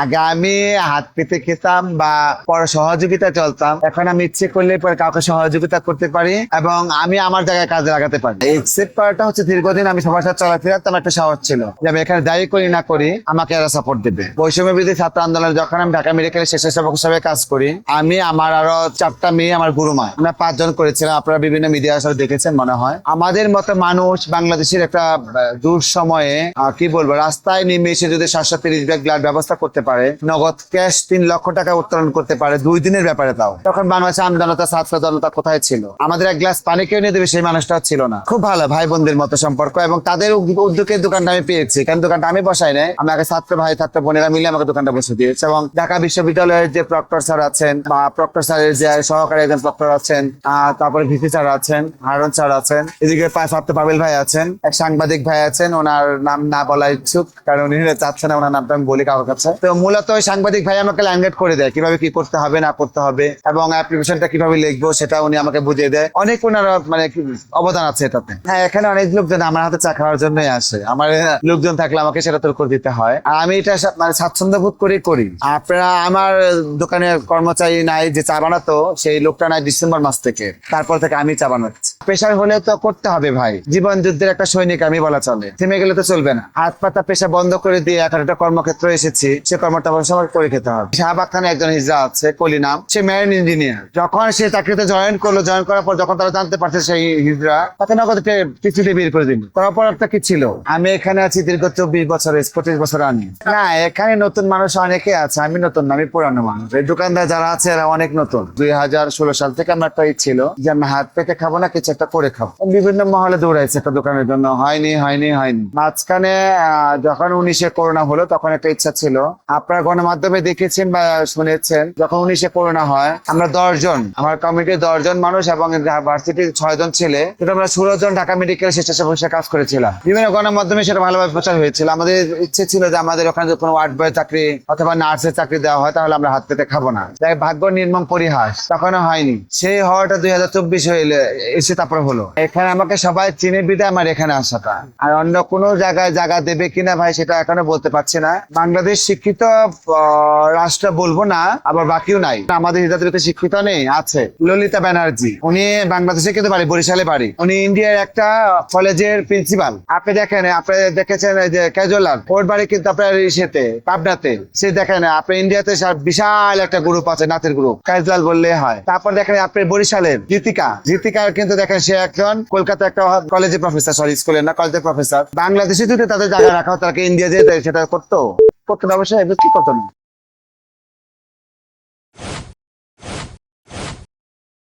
আগে আমি হাত পেতে খেতাম বা পরে সহযোগিতা চলতাম, এখন আমি ইচ্ছে করলে পরে কাউকে সহযোগিতা করতে পারি এবং আমি আমার জায়গায় কাজে লাগাতে পারি। এক্সেপ্ট করাটা হচ্ছে দীর্ঘদিন আমি সবার সাথে চলাফেরা, তেমন একটা সাহস ছিল যে আমি এখানে দায়ী করি না করি, আমাকে এরা সাপোর্ট দেবে। বৈষম্য বিরোধী ছাত্র আন্দোলনে যখন আমি ঢাকা মেডিকেল স্বেচ্ছাসেবক হিসাবে কাজ করি, আমি আমার আরও চারটা মেয়ে, আমার গুরুমা, আমরা পাঁচজন করেছিলাম, আপনারা বিভিন্ন মিডিয়া আসলে দেখেছেন মনে হয়। আমাদের মতো মানুষ বাংলাদেশের একটা দূর সময়ে কি বলব, রাস্তায় নেমে এসে যদি সাতশো তিরিশ ব্যাগ ব্লাড ব্যবস্থা করতে পারে, নগদ ক্যাশ তিন লক্ষ টাকা উত্তোলন করতে পারে, দুই দিনের ব্যাপারে তাও। তখন বাংলাদেশের আমজনতা ছাত্র জনতা কোথায় ছিল? আমাদের এক গ্লাস পানি কেউ নিয়ে দেবে, সেই মানুষটা ছিল না। খুব ভালো ভাই বোনদের মতো সম্পর্ক এবং তাদের উদ- উদ্যোগের দোকানটা আমি পেয়েছি। কারণ দোকানটা আমি বসাই নাই আমাকে ছাত্র ভাই, ছাত্র বোনেরা মিলে আমাকে দোকানটা বসে দিয়েছে এবং ঢাকা বিশ্ববিদ্যালয়ের যে প্রক্টর স্যার আছেন বা প্রক্টর স্যারের যে সহকারী একজন প্রক্টর আছেন তারপরে ভিসি স্যার আছেন, হারুন স্যার আছেন, এদিকে ছাত্র পাবেল ভাই আছেন, এক সাংবাদিক ভাই আছেন, ওনার নাম না বলা ইচ্ছুক, কারণ উনি চাচ্ছেন ওনার নামটা আমি বলি কারোর কাছে। তো মূলত ওই সাংবাদিক ভাই আমাকে ল্যান্ডেড করে দেয়, কীভাবে কি করতে হবে, না করতে হবে, এবং অ্যাপ্লিকেশনটা কীভাবে লিখব সেটা উনি আমাকে বুঝিয়ে দেয়। অনেক ওনার মানে অবদান আছে এটাতে। হ্যাঁ এখানে অনেক লোকজন আমার হাতে চা খাওয়ার জন্যই আসে। আমার লোকজন থাকলে আমাকে সেটা তোর করে দিতে হয়। আর আমি এটা মানে স্বাচ্ছন্দ্য বোধ করে করি। আপনারা, আমার দোকানের কর্মচারী নাই যে চা বানাতো, সেই লোকটা নাই ডিসেম্বর মাস থেকে। তারপর থেকে আমি চা বানাচ্ছি। পেশার হলে তো করতে হবে ভাই। জীবন যুদ্ধের একটা সৈনিক আমি বলা চলে। থেমে গেলে তো চলবে না। হাত পাতা পেশা বন্ধ করে দিয়ে এখন একটা কর্মক্ষেত্র এসেছি। সে কর্মটা আমার করে খেতে হবে। শাহবাগ খানে একজন হিজড়া আছে, কলি নাম। সে মেরিন ইঞ্জিনিয়ার যখন সে চাকরিতে জয়েন করল জয়েন করার পর যখন তারা জানতে পারছে সেই হিজড়া তাকে নগদ পৃথিবীতে বের করে দিল। তারপর একটা কি ছিল? আমি এখানে আছি দীর্ঘ চব্বিশ বছর পঁচিশ বছর আমি না, এখানে নতুন মানুষ অনেকে আছে। আমি নতুন আমি পুরানো মানুষ। এই দোকানদার যারা আছে, এরা অনেক নতুন। দুই হাজার ষোলো সাল থেকে আমার একটা ছিল যে আমি হাত পেতে খাব না, কিছু একটা করে খাব। বিভিন্ন মহলে দৌড়াইছে একটা দোকানের জন্য। হয়নি হয়নি হয়নি। মাঝখানে যখন উনিশে করোনা হলো, তখন একটা ইচ্ছা ছিল। আপনারা গণমাধ্যমে দেখেছেন বা শুনেছেন, যখন উনিশে করোনা হয়, আমরা দশজন, আমার কমিটির দশজন মানুষ এবং ভার্সিটির ছয় জন ছেলে, কিন্তু আমরা ষোলো জন ঢাকা মেডিকেল স্বেচ্ছাসেবক কাজ করেছিলাম। বিভিন্ন গণমাধ্যমে সেটা ভালোভাবে প্রচার হয়েছিল। আমাদের ইচ্ছে ছিল যে আমাদের ওখানে কোনো ওয়ার্ড বয় চাকরি অথবা নার্সের চাকরি দেওয়া হয়, তাহলে আমরা হাত পেতে খাব না। ভাগ্য নির্মম পরিহাস। তখনও হয়নি। সেই হওয়াটা দুই হাজার চব্বিশ এসে তারপরে হলো। এখানে আমাকে সবাই চিনে বিদে আমার এখানে আসাটা। আর অন্য কোনো জায়গায় জায়গা দেবে কিনা ভাই সেটা এখনও বলতে পারছি না। বাংলাদেশ শিক্ষিত রাষ্ট্র বলব না, আবার বাকিও নাই। আমাদের হিজাতে শিক্ষিত নেই, আছে। ললিতা ব্যানার্জি, উনি বাংলাদেশে কিন্তু বাড়ি, বরিশালে বাড়ি। উনি ইন্ডিয়ার একটা কলেজের প্রিন্সিপাল। আপনি দেখেন, আপনি দেখেছেন যে ক্যাজুয়ালার, ওর বাড়ি কিন্তু আপনার ইসেতে, পাবনাতে। সে দেখেন, আপনি ইন্ডিয়াতে বিশাল একটা গ্রুপ আছে নাচের গ্রুপ ক্যাজুয়াল বললে হয়। তারপর দেখেন, আপনি বরিশালের, জিতিকা। জিতিকার কিন্তু দেখেন সে একজন কলকাতা একটা কলেজের প্রফেসর সরি স্কুলের না কলেজের প্রফেসর বাংলাদেশে যদি তাদের জায়গা রাখা হতো তাকে ইন্ডিয়া যেতে সেটা করতো? করতো না অবশ্যই কি করতো না?